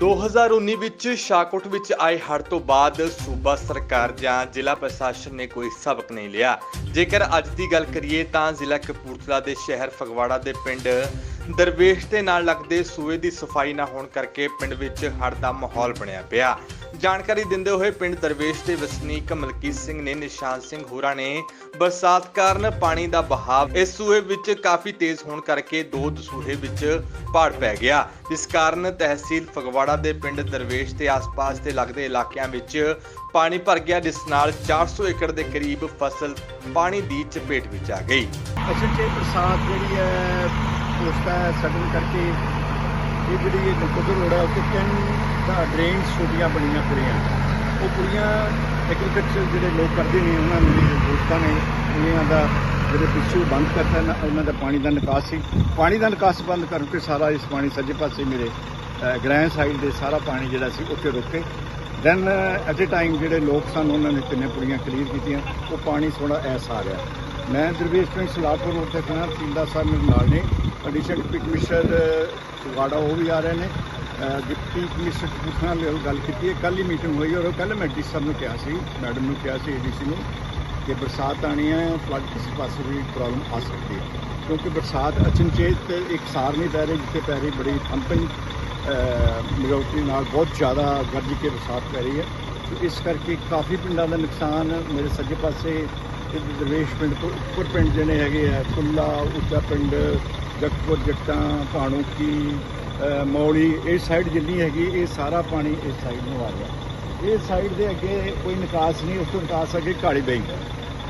2019 ਵਿੱਚ ਸ਼ਾਹਕੋਟ ਵਿੱਚ ਆਏ ਹੜ੍ਹ ਤੋਂ ਬਾਅਦ ਸੂਬਾ ਸਰਕਾਰ ਜਾਂ ਜ਼ਿਲ੍ਹਾ ਪ੍ਰਸ਼ਾਸਨ ਨੇ ਕੋਈ ਸਬਕ ਨਹੀਂ ਲਿਆ। ਜੇਕਰ ਅੱਜ ਦੀ ਗੱਲ ਕਰੀਏ ਤਾਂ ਜ਼ਿਲ੍ਹਾ ਕਪੂਰਥਲਾ ਦੇ ਸ਼ਹਿਰ ਫਗਵਾੜਾ ਦੇ ਪਿੰਡ ਦਰਵੇਸ਼ ਦੇ ਨਾਲ ਲੱਗਦੇ ਸੂਏ ਦੀ ਸਫ਼ਾਈ ਨਾ ਹੋਣ ਕਰਕੇ ਪਿੰਡ ਵਿੱਚ ਹੜ੍ਹ ਦਾ ਮਾਹੌਲ ਬਣਿਆ ਪਿਆ। ਜਾਣਕਾਰੀ ਦਿੰਦੇ ਹੋਏ ਪਿੰਡ ਦਰਵੇਸ਼ ਦੇ ਵਸਨੀਕ ਮਲਕੀਤ ਸਿੰਘ ਨੇ ਨਿਸ਼ਾਨ ਸਿੰਘ ਹੋਰਾਂ ਨੇ ਬਰਸਾਤ ਕਾਰਨ ਪਾਣੀ ਦਾ ਬਹਾਵ ਇਸ ਸੂਏ ਵਿੱਚ ਕਾਫੀ ਤੇਜ਼ ਹੋਣ ਕਰਕੇ ਦੋ ਦਸੂਹੇ ਵਿੱਚ ਪਾੜ ਪੈ ਗਿਆ। ਜਿਸ ਕਾਰਨ ਤਹਿਸੀਲ ਫਗਵਾੜਾ ਦੇ ਪਿੰਡ ਦਰਵੇਸ਼ ਤੇ ਆਸ-ਪਾਸ ਦੇ ਲੱਗਦੇ ਇਲਾਕਿਆਂ ਵਿੱਚ ਪਾਣੀ ਭਰ ਗਿਆ, ਜਿਸ ਨਾਲ 400 ਏਕੜ ਦੇ ਕਰੀਬ ਫਸਲ ਪਾਣੀ ਦੀ ਚਪੇਟ ਵਿੱਚ ਆ ਗਈ। ਅਸਲ 'ਚ ਬਰਸਾਤ ਜਿਹੜੀ ਹੈ ਉਸਦਾ ਸਡਨ ਕਰਕੇ ਇਹ ਜਿਹੜੀ ਇਹ ਨਕੋਦਰ ਰੋਡ ਹੈ, ਉੱਥੇ ਤਿੰਨ ਦਾ ਡਰੇਨ ਛੋਟੀਆਂ ਬਣੀਆਂ ਕੁੜੀਆਂ ਉਹ ਕੁੜੀਆਂ ਐਗਰੀਕਲਚਰ ਜਿਹੜੇ ਲੋਕ ਕਰਦੇ ਨੇ, ਉਹਨਾਂ ਨੇ ਮੇਰੇ ਦੋਸਤਾਂ ਨੇ, ਉਹਨਾਂ ਦਾ ਜਿਹੜੇ ਪਿੱਛੋਂ ਬੰਦ ਕਰਤਾ, ਨਾ ਉਹਨਾਂ ਦਾ ਪਾਣੀ ਦਾ ਨਿਕਾਸ ਸੀ। ਪਾਣੀ ਦਾ ਨਿਕਾਸ ਬੰਦ ਕਰਕੇ ਸਾਰਾ ਇਸ ਪਾਣੀ ਸੱਜੇ ਪਾਸੇ ਮੇਰੇ ਗ੍ਰੈਂਡ ਸਾਈਡ ਦੇ ਸਾਰਾ ਪਾਣੀ ਜਿਹੜਾ ਸੀ, ਉੱਥੇ ਰੁਕੇ ਦੈਨ ਐਟ ਅ ਟਾਈਮ ਜਿਹੜੇ ਲੋਕ ਸਨ, ਉਹਨਾਂ ਨੇ ਤਿੰਨੇ ਪੁੜੀਆਂ ਕਲੀਅਰ ਕੀਤੀਆਂ। ਉਹ ਪਾਣੀ ਥੋੜਾ ਐਸ ਆ ਰਿਹਾ ਮੈਂ ਦਰਵੇਸ਼ ਸਿੰਘ ਸਲਾਹਪੁਰ ਰੋਡ ਤੇ ਖੜਾ ਪਿੰਡਾ ਸਾਹਿਬ ਮੇਰੇ ਨਾਲ ਨੇ। ਐਡੀਸ਼ਨ ਕਮਿਸ਼ਨਰ ਵਾੜਾ ਉਹ ਵੀ ਆ ਰਹੇ ਨੇ। ਡਿਪਟੀ ਕਮਿਸ਼ਨਰ ਕਪੂਰਥਲਾ ਨਾਲ ਵੀ ਗੱਲ ਕੀਤੀ। ਹੈ ਕੱਲ ਹੀ ਮੀਟਿੰਗ ਹੋਈ ਔਰ ਕੱਲ ਮੈਂ ਡੀ ਸਾਹਿਬ ਨੂੰ ਕਿਹਾ ਸੀ, ਮੈਡਮ ਨੂੰ ਕਿਹਾ ਸੀ ਏਡੀਸੀ ਨੂੰ। ਕਿ ਬਰਸਾਤ ਆਣੀ ਹੈ ਫਲੱਡ ਕਿਸੇ ਪਾਸੇ ਵੀ ਪ੍ਰੋਬਲਮ ਆ ਸਕਦੀ ਹੈ। ਕਿਉਂਕਿ ਬਰਸਾਤ ਅਚਨਚੇਤ ਇੱਕ ਸਾਰ ਨਹੀਂ ਪੈ ਰਹੀ ਜਿੱਥੇ ਪੈ ਰਹੀ ਬੜੀ ਥੰਪਿੰਗ ਮਿਲੌਤੀ ਨਾਲ ਬਹੁਤ ਜ਼ਿਆਦਾ ਗਰਜ ਕੇ ਬਰਸਾਤ ਪੈ ਰਹੀ ਹੈ। ਇਸ ਕਰਕੇ ਕਾਫੀ ਪਿੰਡਾਂ ਦਾ ਨੁਕਸਾਨ ਮੇਰੇ ਸੱਜੇ ਪਾਸੇ ਤੇ ਦਰਵੇਸ਼ ਪਿੰਡ ਤੋਂ ਉੱਪਰ ਪਿੰਡ ਜਿਹੜੇ ਹੈਗੇ ਆ ਕੁੱਲਾ ਉੱਚਾ ਪਿੰਡ ਜਗਤਪੁਰ ਜੱਟਾਂ ਭਾਣੂਕੀ ਅ, ਮੌਲੀ ਇਹ ਸਾਈਡ ਜਿੰਨੀ ਹੈਗੀ ਇਹ ਸਾਰਾ ਪਾਣੀ ਇਸ ਸਾਈਡ ਨੂੰ ਆ ਰਿਹਾ। ਇਹ ਸਾਈਡ ਦੇ ਅੱਗੇ ਕੋਈ ਨਿਕਾਸ ਨਹੀਂ ਉਸ ਤੋਂ ਨਿਕਾਸ ਅੱਗੇ ਕਾਲੀ ਬੈਂਕ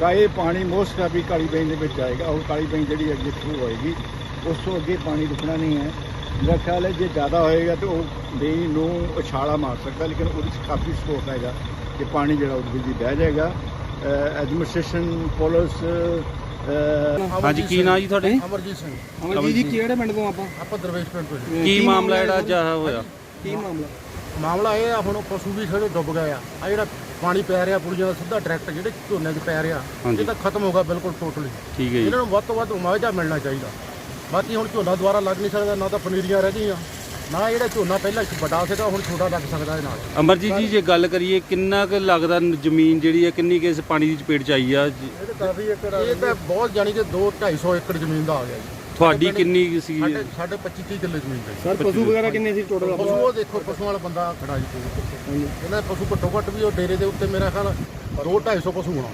ਕਾ ਇਹ ਪਾਣੀ ਮੋਸਟ ਆਫੀ ਕਾਲੀ ਬੈਂਕ ਦੇ ਵਿੱਚ ਆਏਗਾ ਉਹ ਕਾਲੀ ਬੈਂਕ ਜਿਹੜੀ ਅੱਗੇ ਸ਼ੁਰੂ ਹੋਏਗੀ ਉਸ ਤੋਂ ਅੱਗੇ ਪਾਣੀ ਰੁਕਣਾ ਨਹੀਂ ਹੈ। ਮੇਰਾ ਖਿਆਲ ਹੈ ਜੇ ਜ਼ਿਆਦਾ ਹੋਏਗਾ ਤਾਂ ਉਹ ਬੇਈ ਨੂੰ ਉਛਾਲਾ ਮਾਰ ਸਕਦਾ ਲੇਕਿਨ ਉਹਦੇ 'ਚ ਕਾਫੀ ਸਕੋਪ ਹੈਗਾ ਕਿ ਪਾਣੀ ਜਿਹੜਾ ਉਹਦੇ ਵਿੱਚ ਬਹਿ ਜਾਏਗਾ। ਐਡਮਿਨਿਸਟ੍ਰੇਸ਼ਨ ਪੁਲਿਸ ਹਾਂਜੀ ਕੀ ਨਾਂ ਜੀ ਤੁਹਾਡੇ? ਅਮਰਜੀਤ ਸਿੰਘ। ਅਮਰਜੀਤ ਜੀ ਕਿਹੜੇ ਪਿੰਡ ਤੋਂ ਆਪਾਂ? ਆਪਾਂ ਦਰਵੇਸ਼ ਪਿੰਡ ਤੋਂ ਜੀ। ਕੀ ਮਾਮਲਾ ਜਿਹੜਾ ਜਿਹਾ ਹੋਇਆ? ਕੀ ਮਾਮਲਾ? ਮਾਮਲਾ ਇਹ ਆ ਹੁਣ ਪਸ਼ੂ ਵੀ ਸਾਰੇ ਡੁੱਬ ਗਏ ਆ। ਆ ਜਿਹੜਾ ਪਾਣੀ ਪੈ ਰਿਹਾ ਪੁਲੀਆਂ ਦਾ ਸਿੱਧਾ ਡਾਇਰੈਕਟ ਜਿਹੜੇ ਝੋਨੇ 'ਚ ਪੈ ਰਿਹਾ ਹਾਂਜੀ। ਇਹ ਤਾਂ ਖਤਮ ਹੋ ਗਿਆ ਬਿਲਕੁਲ ਟੋਟਲੀ ਠੀਕ ਹੈ ਜੀ। ਇਹਨਾਂ ਨੂੰ ਵੱਧ ਤੋਂ ਵੱਧ ਮੁਆਵਜ਼ਾ ਮਿਲਣਾ ਚਾਹੀਦਾ। ਬਾਕੀ ਹੁਣ ਝੋਨਾ ਦੁਬਾਰਾ ਲੱਗ ਨਹੀਂ ਸਕਦਾ ਨਾ ਤਾਂ ਪਨੀਰੀਆਂ ਰਹਿ ਗਈਆਂ ਨਾ ਜਿਹੜਾ ਝੋਨਾ ਪਹਿਲਾਂ ਇੱਕ ਵੱਡਾ ਸੀਗਾ ਹੁਣ ਛੋਟਾ ਲੱਗ ਸਕਦਾ ਇਹ ਨਾਲ। ਅਮਰਜੀਤ ਜੀ ਜੇ ਗੱਲ ਕਰੀਏ ਕਿੰਨਾ ਕੁ ਲੱਗਦਾ ਨ- ਜ਼ਮੀਨ ਜਿਹੜੀ ਹੈ ਕਿੰਨੀ ਕੁ ਇਸ ਪਾਣੀ ਦੀ ਚਪੇਟ ਚ ਆਈ ਆ? ਜੀ? ਇਹ ਤਾਂ ਕਾਫੀ ਏਕੜ ਇਹ ਤਾਂ ਬਹੁਤ ਜਾਣੀ ਕਿ 2 250 ਏਕੜ ਜ਼ਮੀਨ ਦਾ ਆ ਗਿਆ ਜੀ। ਤੁਹਾਡੀ ਕਿੰਨੀ ਸੀ ਸਾਡੇ ਸਾਡੇ 25 30 ਕਿੱਲੇ ਜ਼ਮੀਨ ਦਾ ਜੀ। ਸਰ ਪਸ਼ੂ ਵਗੈਰਾ ਕਿੰਨੇ ਸੀ ਟੋਟਲ ਪਸ਼ੂ ਉਹ ਦੇਖੋ ਪਸ਼ੂਆਂ ਵਾਲਾ ਬੰਦਾ ਖੜਾ ਜੀ ਕੋਲ। ਇਹਨਾਂ ਪਸ਼ੂ ਘੱਟੋ ਘੱਟ ਵੀ ਉਹ ਡੇਰੇ ਦੇ ਉੱਤੇ ਮੇਰਾ ਖਿਆਲ 2 250 ਪਸ਼ੂ ਹੋਣਾ।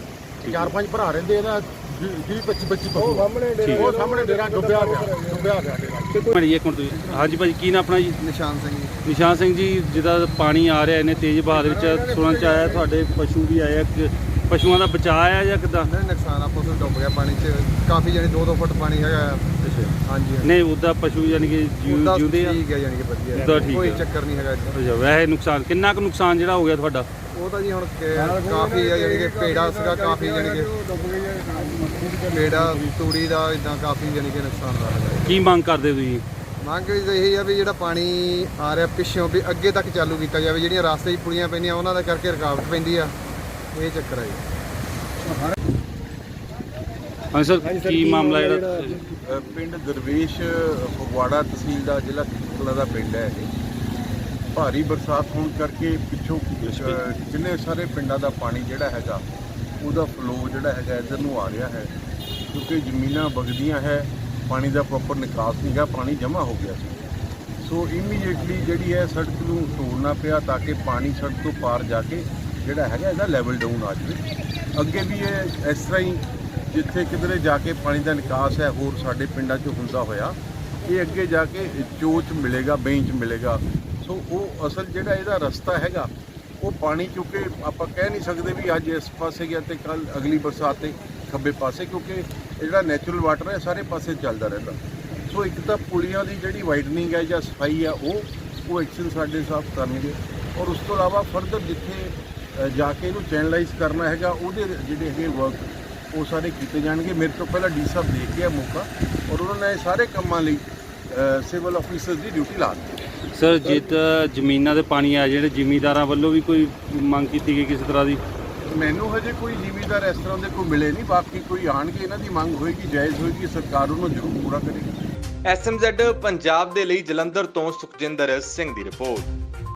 ਚਾਰ ਪੰਜ ਭਰਾ ਰਹਿੰਦੇ ਇਹਦਾ 20 25 25 ਪਸ਼ੂ ਉਹ ਸਾਹਮਣੇ ਉਹ ਸਾਹਮਣੇ ਡੇਰਾ ਡੁੱਬਿਆ ਗਿਆ ਡੁੱਬਿਆ ਗਿਆ ਡੇਰਾ। ਭਾਜੀ ਇੱਕ ਮਿੰਟ ਤੁਸੀਂ ਹਾਂਜੀ ਭਾਜੀ ਕੀ ਨਾਂ ਆਪਣਾ ਜੀ? ਨਿਸ਼ਾਨ ਸਿੰਘ ਨਿਸ਼ਾਨ ਸਿੰਘ ਜੀ ਜਿੱਦਾਂ ਪਾਣੀ ਆ ਰਿਹਾ ਇਹਨੇ ਤੇਜ਼ ਬਹਾਅ ਦੇ ਵਿੱਚ ਸੁਣਨ ਚ ਆਇਆ ਤੁਹਾਡੇ ਪਸ਼ੂ ਵੀ ਆਏ ਆ ਕਿ ਪਸ਼ੂਆਂ ਦਾ ਬਚਾਅ ਆ ਜਾਂ ਕਿਦਾਂ? ਨਹੀਂ ਨੁਕਸਾਨ ਆ ਪਸ਼ੂ ਡੁੱਬ ਗਿਆ ਪਾਣੀ 'ਚ। ਕਾਫੀ ਜਾਨੀ 2-2 ਫੁੱਟ ਪਾਣੀ ਹੈਗਾ। ਆ। ਹਾਂਜੀ ਨਹੀਂ ਉਹਦਾ ਪਸ਼ੂ ਯਾਨੀ ਕਿ ਜਿਉ- ਉਹਦਾ ਜਿਉਂਦੇ ਆ? ਠੀਕ ਹੈ ਯਾਨੀ ਕਿ ਵਧੀਆ। ਉਹਦਾ ਠੀਕ ਕੋਈ ਆ। ਚੱਕਰ ਨਹੀਂ ਹੈਗਾ ਇੱਥੇ। ਅੱਛਾ ਵੈਸੇ ਨੁਕਸਾਨ ਕਿੰਨਾ ਕੁ ਨੁਕਸਾਨ ਜਿਹੜਾ ਹੋ ਗਿਆ ਤੁਹਾਡਾ? ਉਹ ਤਾਂ ਜੀ ਹੁਣ ਕਿ- ਕਾਫੀ ਆ ਯਾਨੀ ਕਿ ਪੇੜਾ ਸੀਗਾ ਕਾਫੀ ਯਾਨੀ ਕਿ ਪੇੜਾ ਤੂੜੀ ਦਾ ਇਦਾਂ ਕਾਫੀ ਯਾਨੀ ਕਿ ਨੁਕਸਾਨ ਦਾ ਹੈਗਾ ਕੀ ਮੰਗ ਕਰਦੇ ਤੁਸੀਂ? ਮੰਗ ਤਾਂ ਇਹੀ ਆ ਵੀ ਜਿਹੜਾ ਪਾਣੀ ਆ ਰਿਹਾ ਪਿੱਛੋਂ ਵੀ ਅੱਗੇ ਤੱਕ ਚਾਲੂ ਕੀਤਾ ਜਾਵੇ। ਜਿਹੜੀਆਂ ਰਸਤੇ 'ਚ ਪੁਲੀਆਂ ਪੈਂਦੀਆਂ ਉਹਨਾਂ ਦਾ ਕਰਕੇ ਰੁਕਾਵਟ ਪੈਂਦੀ ਆ। ਇਹ ਚੱਕਰ ਜੀ। ਹਾਂ ਸਰ ਕੀ ਮਾਮਲਾ ਜਿਹੜਾ ਅ, ਪਿੰਡ ਦਰਵੇਸ਼ ਫਗਵਾੜਾ ਤਹਿਸੀਲ ਦਾ ਜ਼ਿਲ੍ਹਾ ਕਪੂਰਥਲਾ ਦਾ ਪਿੰਡ ਹੈ ਇਹ। ਭਾਰੀ ਬਰਸਾਤ ਹੋਣ ਕਰਕੇ ਪਿੱਛੋਂ ਅ, ਜਿੰਨੇ ਸਾਰੇ ਪਿੰਡਾਂ ਦਾ ਪਾਣੀ ਜਿਹੜਾ ਹੈਗਾ ਉਹਦਾ ਫਲੋ ਜਿਹੜਾ ਹੈਗਾ ਇੱਧਰ ਨੂੰ ਆ ਰਿਹਾ ਹੈ। ਕਿਉਂਕਿ ਜ਼ਮੀਨਾਂ ਵਗਦੀਆਂ ਹੈ ਪਾਣੀ ਦਾ ਪ੍ਰੋਪਰ ਨਿਕਾਸ ਨਹੀਂ ਗਾ ਪਾਣੀ ਜਮ੍ਹਾਂ ਹੋ ਗਿਆ। ਸੀ ਸੋ ਇਮੀਡੀਏਟਲੀ ਜਿਹੜੀ ਹੈ ਸੜਕ ਨੂੰ ਤੋੜਨਾ ਪਿਆ ਤਾਂ ਕਿ ਪਾਣੀ ਸੜਕ ਤੋਂ ਪਾਰ ਜਾ ਕੇ ਜਿਹੜਾ ਹੈਗਾ ਇਹਦਾ ਲੈਵਲ ਡਾਊਨ ਆ ਜਾਵੇ। ਅੱਗੇ ਵੀ ਇਹ ਇਸ ਤਰ੍ਹਾਂ ਹੀ ਜਿੱਥੇ ਕਿਧਰੇ ਜਾ ਕੇ ਪਾਣੀ ਦਾ ਨਿਕਾਸ ਹੈ, ਹੋਰ ਸਾਡੇ ਪਿੰਡਾਂ 'ਚ ਹੁੰਦਾ ਹੋਇਆ, ਇਹ ਅੱਗੇ ਜਾ ਕੇ ਚੋਚ ਮਿਲੇਗਾ, ਬੈਂਚ ਮਿਲੇਗਾ। ਸੋ ਉਹ ਅਸਲ ਜਿਹੜਾ ਇਹਦਾ ਰਸਤਾ ਹੈਗਾ, ਉਹ ਪਾਣੀ ਕਿਉਂਕਿ ਆਪਾਂ ਕਹਿ ਨਹੀਂ ਸਕਦੇ ਵੀ ਅੱਜ ਇਸ ਪਾਸੇ ਗਿਆ ਤੇ ਕੱਲ ਅਗਲੀ ਬਰਸਾਤ ਤੇ ਖੱਬੇ ਪਾਸੇ, ਕਿਉਂਕਿ ਇਹ ਜਿਹੜਾ ਨੈਚੁਰਲ ਵਾਟਰ ਹੈ ਸਾਰੇ ਪਾਸੇ ਚੱਲਦਾ ਰਹਿੰਦਾ। ਸੋ ਇੱਕ ਤਾਂ ਪੁਲੀਆਂ ਦੀ ਜਿਹੜੀ ਵਾਈਡਨਿੰਗ ਹੈ ਜਾਂ ਸਫ਼ਾਈ ਹੈ, ਉਹ ਉਹ ਐਕਸ਼ਨ ਸਾਡੇ ਸਾਫ਼ ਕਰਨਗੇ। ਔਰ ਉਸ ਤੋਂ ਇਲਾਵਾ ਫਰਦਰ ਜਿੱਥੇ ਜਾ ਕੇ ਇਹਨੂੰ ਚੈਨਲਾਈਜ਼ ਕਰਨਾ ਹੈਗਾ ਉਹਦੇ ਜਿਹੜੇ ਹੈਗੇ ਵਰਕ ਉਹ ਸਾਰੇ ਕੀਤੇ ਜਾਣਗੇ। ਮੇਰੇ ਤੋਂ ਪਹਿਲਾਂ ਡੀ ਸਾਹਿਬ ਦੇਖ ਗਿਆ ਮੌਕਾ ਔਰ ਉਹਨਾਂ ਨੇ ਇਹ ਸਾਰੇ ਕੰਮਾਂ ਲਈ ਸਿਵਲ ਆਫੀਸਰਸ ਦੀ ਡਿਊਟੀ ਲਾ ਦਿੱਤੀ। ਸਰ ਜੇ ਤਾਂ ਜ਼ਮੀਨਾਂ ਦੇ ਪਾਣੀ ਆ ਜਿਹੜੇ ਜ਼ਿਮੀਂਦਾਰਾਂ ਵੱਲੋਂ ਵੀ ਕੋਈ ਮੰਗ ਕੀਤੀ ਗਈ ਕਿਸੇ ਤਰ੍ਹਾਂ ਦੀ? ਮੈਨੂੰ ਹਜੇ ਕੋਈ ਜ਼ਿਮੀਦਾਰ ਇਸ ਤਰ੍ਹਾਂ ਦੇ ਕੋਈ ਮਿਲੇ ਨਹੀਂ ਬਾਕੀ ਕੋਈ ਆਣਗੇ ਇਹਨਾਂ ਦੀ ਮੰਗ ਹੋਏਗੀ ਜਾਇਜ਼ ਹੋਏਗੀ ਸਰਕਾਰ ਉਹਨੂੰ ਜ਼ਰੂਰ ਪੂਰਾ ਕਰੇਗੀ। ਐਸਐਮਜ਼ੈਡ ਪੰਜਾਬ ਦੇ ਲਈ ਜਲੰਧਰ ਤੋਂ ਸੁਖਜਿੰਦਰ ਸਿੰਘ ਦੀ ਰਿਪੋਰਟ।